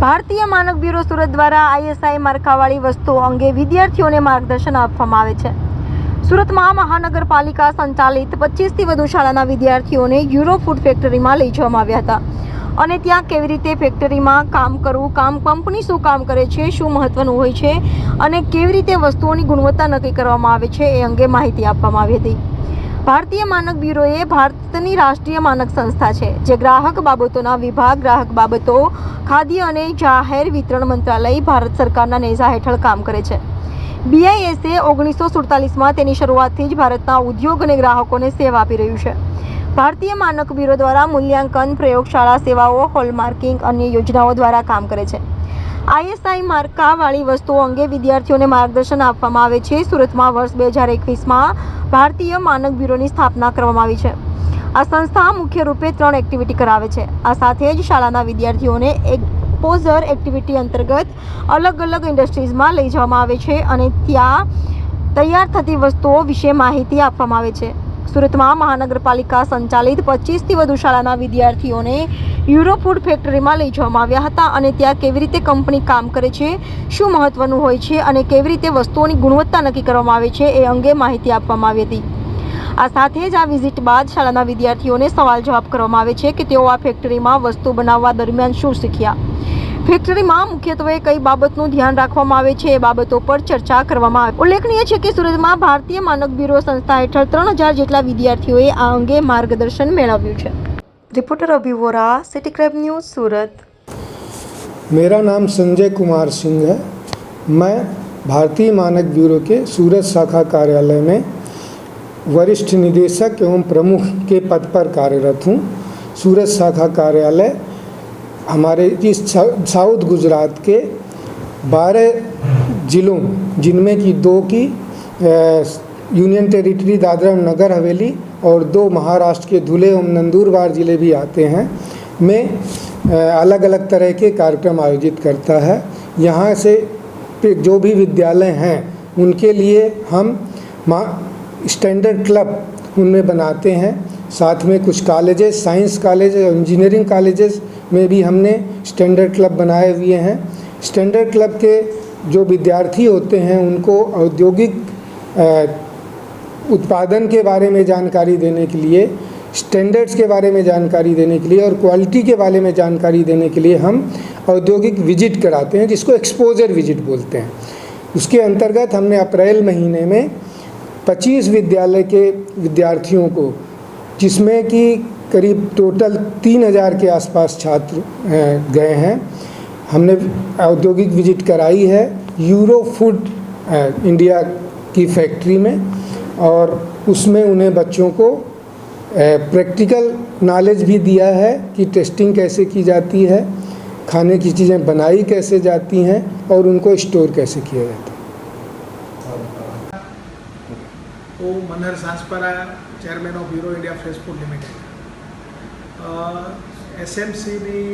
ભારતીય માનક બ્યુરો સુરત દ્વારા આઈએસઆઈ માર્કાવાળી વસ્તુઓ અંગે વિદ્યાર્થીઓને માર્ગદર્શન આપવામાં આવે છે. સુરતમાં મહાનગરપાલિકા સંચાલિત પચીસથી વધુ શાળાના વિદ્યાર્થીઓને યુરો ફૂડ ફેક્ટરીમાં લઈ જવામાં આવ્યા હતા. અને ત્યાં કેવી રીતે ફેક્ટરીમાં કામ કરવું, કામ કંપની શું કામ કરે છે, શું મહત્વનું હોય છે અને કેવી રીતે વસ્તુઓની ગુણવત્તા નક્કી કરવામાં આવે છે એ અંગે માહિતી આપવામાં આવી હતી. ભારતીય માનક બ્યુરો એ ભારતની રાષ્ટ્રીય માનક સંસ્થા છે, જે ગ્રાહક બાબતોના વિભાગ, ગ્રાહક બાબતો, ખાદ્ય અને જાહેર વિતરણ મંત્રાલય, ભારત સરકારના નેઝા હેઠળ કામ કરે છે. બીઆઈએસએ ઓગણીસો સુડતાલીસમાં તેની શરૂઆતથી જ ભારતના ઉદ્યોગ અને ગ્રાહકોને સેવા આપી રહ્યું છે. ભારતીય માનક બ્યુરો દ્વારા મૂલ્યાંકન, પ્રયોગશાળા, સેવાઓ, હોલમાર્કિંગ અન્ય યોજનાઓ દ્વારા કામ કરે છે. આઈએસઆઈ માર્કાવાળી વસ્તુઓ અંગે વિદ્યાર્થીઓને માર્ગદર્શન આપવામાં આવે છે. સુરતમાં વર્ષ બે હજાર એકવીસમાં ભારતીય માનક બ્યુરોની સ્થાપના કરવામાં આવી છે. આ સંસ્થા મુખ્ય રૂપે ત્રણ એક્ટિવિટી કરાવે છે. આ સાથે જ શાળાના વિદ્યાર્થીઓને એક્સપોઝર એક્ટિવિટી અંતર્ગત અલગ અલગ ઇન્ડસ્ટ્રીઝમાં લઈ જવામાં આવે છે અને ત્યાં તૈયાર થતી વસ્તુઓ વિશે માહિતી આપવામાં આવે છે. સુરતમાં મહાનગરપાલિકા સંચાલિત પચીસથી વધુ શાળાના વિદ્યાર્થીઓને યુરો ફૂડ ફેક્ટરીમાં લઈ જવામાં આવ્યા હતા અને ત્યાં કેવી રીતે કંપની કામ કરે છે, શું મહત્વનું હોય છે અને કેવી રીતે વસ્તુઓની ગુણવત્તા નક્કી કરવામાં આવે છે એ અંગે માહિતી આપવામાં આવી હતી. આ સાથે જ આ વિઝિટ બાદ શાળાના વિદ્યાર્થીઓને સવાલ જવાબ કરવામાં આવે છે કે તેઓ આ ફેક્ટરીમાં વસ્તુ બનાવવા દરમિયાન શું શીખ્યા. ફેક્ટરીમાં મુખ્યત્વે કઈ બાબતનું ધ્યાન રાખવામાં આવે છે એ બાબતો પર ચર્ચા કરવામાં આવે. ઉલ્લેખનીય છે કે સુરતમાં ભારતીય માનક બ્યુરો સંસ્થા હેઠળ ત્રણ હજાર જેટલા વિદ્યાર્થીઓએ આ અંગે માર્ગદર્શન મેળવ્યું છે. Reporter Abhi Vora city crime news Surat मेरा नाम संजय कुमार सिंह है। मैं भारतीय मानक ब्यूरो के सूरत शाखा कार्यालय में वरिष्ठ निदेशक एवं प्रमुख के पद पर कार्यरत हूँ। सूरत शाखा कार्यालय हमारे इस साउथ गुजरात के बारह ज़िलों, जिनमें कि दो की यूनियन टेरिटरी दादरा नगर हवेली और दो महाराष्ट्र के धुले एवं नंदूरबार ज़िले भी आते हैं। में अलग अलग तरह के कार्यक्रम आयोजित करता है। यहाँ से जो भी विद्यालय हैं, उनके लिए हम स्टैंडर्ड क्लब उनमें बनाते हैं। साथ में कुछ colleges, science college, engineering colleges में भी हमने स्टैंडर्ड क्लब बनाए हुए हैं। स्टैंडर्ड क्लब के जो विद्यार्थी होते हैं, उनको औद्योगिक उत्पादन के बारे में जानकारी देने के लिए स्टैंडर्ड्स के बारे में जानकारी देने के लिए और क्वालिटी के बारे में जानकारी देने के लिए हम औद्योगिक विज़िट कराते हैं, जिसको एक्सपोजर विज़िट बोलते हैं। उसके अंतर्गत हमने अप्रैल महीने में 25 विद्यालय के विद्यार्थियों को, जिसमें कि करीब टोटल 3000 के आसपास छात्र गए हैं। हमने औद्योगिक विज़िट कराई है यूरो फ़ूड इंडिया की फैक्ट्री में। और उसमें उन्हें बच्चों को प्रैक्टिकल नॉलेज भी दिया है कि टेस्टिंग कैसे की जाती है खाने की चीज़ें बनाई कैसे जाती हैं और उनको स्टोर कैसे किया जाता है હું Manhar Sanspara chairman of Hero India fresh food limited એસએમસીની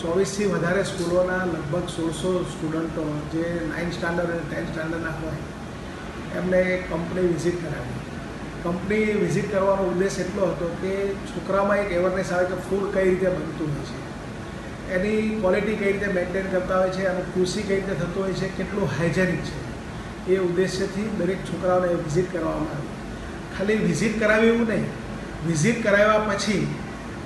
ચોવીસથી વધારે સ્કૂલોના લગભગ સોળસો સ્ટુડન્ટો જે નાઇન્થ સ્ટાન્ડર્ડ અને ટેન્થ સ્ટાન્ડર્ડના હોય એમને કંપની વિઝિટ કરાવી. કંપની વિઝિટ કરવાનો ઉદ્દેશ એટલો હતો કે છોકરામાં એક એવરનેસ આવે કે ફૂડ કઈ રીતે બનતું હોય છે. એની ક્વોલિટી કઈ રીતે મેન્ટેન કરતા હોય છે અને કૃષિ કઈ રીતે થતું હોય છે, કેટલું હાઇજેનિક છે. એ ઉદ્દેશ્યથી દરેક છોકરાઓને વિઝિટ કરવામાં આવી ખાલી વિઝિટ કરાવી એવું નહીં. વિઝિટ કરાવ્યા પછી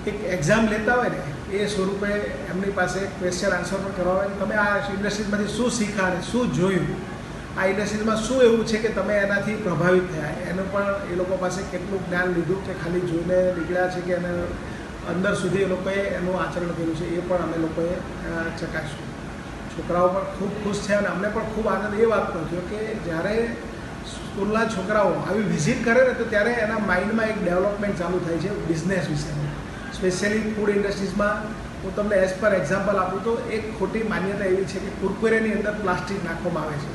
એક એક્ઝામ લેતા હોય ને, એ સ્વરૂપે એમની પાસે ક્વેશ્ચન આન્સર પણ કરવા હોય તમે આ ઇન્ડસ્ટ્રીમાંથી શું શીખા અને શું જોયું? આ ઇન્ડસ્ટ્રીઝમાં શું એવું છે કે તમે એનાથી પ્રભાવિત થયા? એનું પણ એ લોકો પાસે કેટલું જ્ઞાન લીધું કે ખાલી જોઈને નીકળ્યા છે કે એને અંદર સુધી એ લોકોએ એનું આચરણ કર્યું છે, એ પણ અમે લોકોએ ચકાસ્યું. છોકરાઓ પણ ખૂબ ખુશ થયા અને અમને પણ ખૂબ આનંદ. એ વાતનો થયો કે જ્યારે સ્કૂલના છોકરાઓ આવી વિઝિટ કરે ને તો ત્યારે એના માઇન્ડમાં એક ડેવલપમેન્ટ ચાલુ થાય છે બિઝનેસ વિશેનું. સ્પેશિયલી ફૂડ ઇન્ડસ્ટ્રીઝમાં હું તમને એઝ પર એક્ઝામ્પલ આપું તો એક ખોટી માન્યતા એવી છે કે કુરકુરેની અંદર પ્લાસ્ટિક નાખવામાં આવે છે.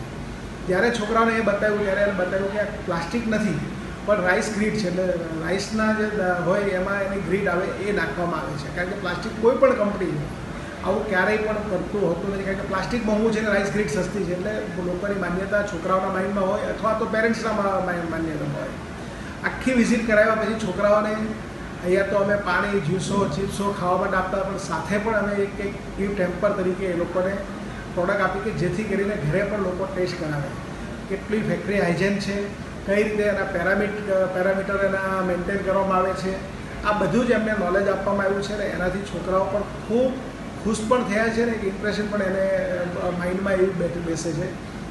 જ્યારે છોકરાઓને એ બતાવ્યું, ત્યારે એને બતાવ્યું કે આ પ્લાસ્ટિક નથી, પણ રાઈસ ગ્રીડ છે, એટલે રાઈસના જે હોય એમાં એની ગ્રીડ આવે એ નાખવામાં આવે છે. કારણ કે પ્લાસ્ટિક કોઈ પણ કંપની આવું ક્યારેય પણ કરતું હોતું નથી. કારણ કે પ્લાસ્ટિક મોંઘું છે ને રાઈસ ગ્રીડ સસ્તી છે, એટલે લોકોની માન્યતા છોકરાઓના માઇન્ડમાં હોય અથવા તો પેરેન્ટ્સના માન્યતામાં હોય. આખી વિઝિટ કરાવ્યા પછી છોકરાઓને અહીંયા તો અમે પાણી જ્યુસો ચિપ્સો ખાવા માટે આપતા પણ સાથે પણ અમે એક એક ગિફ્ટ ટેમ્પર તરીકે એ લોકોને પ્રોડક્ટ આપી કે જેથી કરીને ઘરે પણ લોકો ટેસ્ટ કરાવે. કેટલી ફેક્ટરી હાઇજેન છે, કઈ રીતે એના પેરામીટ, પેરામીટર એના મેન્ટેન કરવામાં આવે છે. આ બધું જ એમને નોલેજ આપવામાં આવ્યું છે ને એનાથી છોકરાઓ પણ ખૂબ ખુશ પણ થયા છે ને એક ઇમ્પ્રેશન પણ એને માઇન્ડમાં એવું બેઠું બેસે છે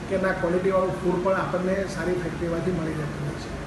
કે ના ક્વોલિટીવાળું ફૂડ પણ આપણને સારી ફેક્ટરીમાંથી મળી જતું હોય છે.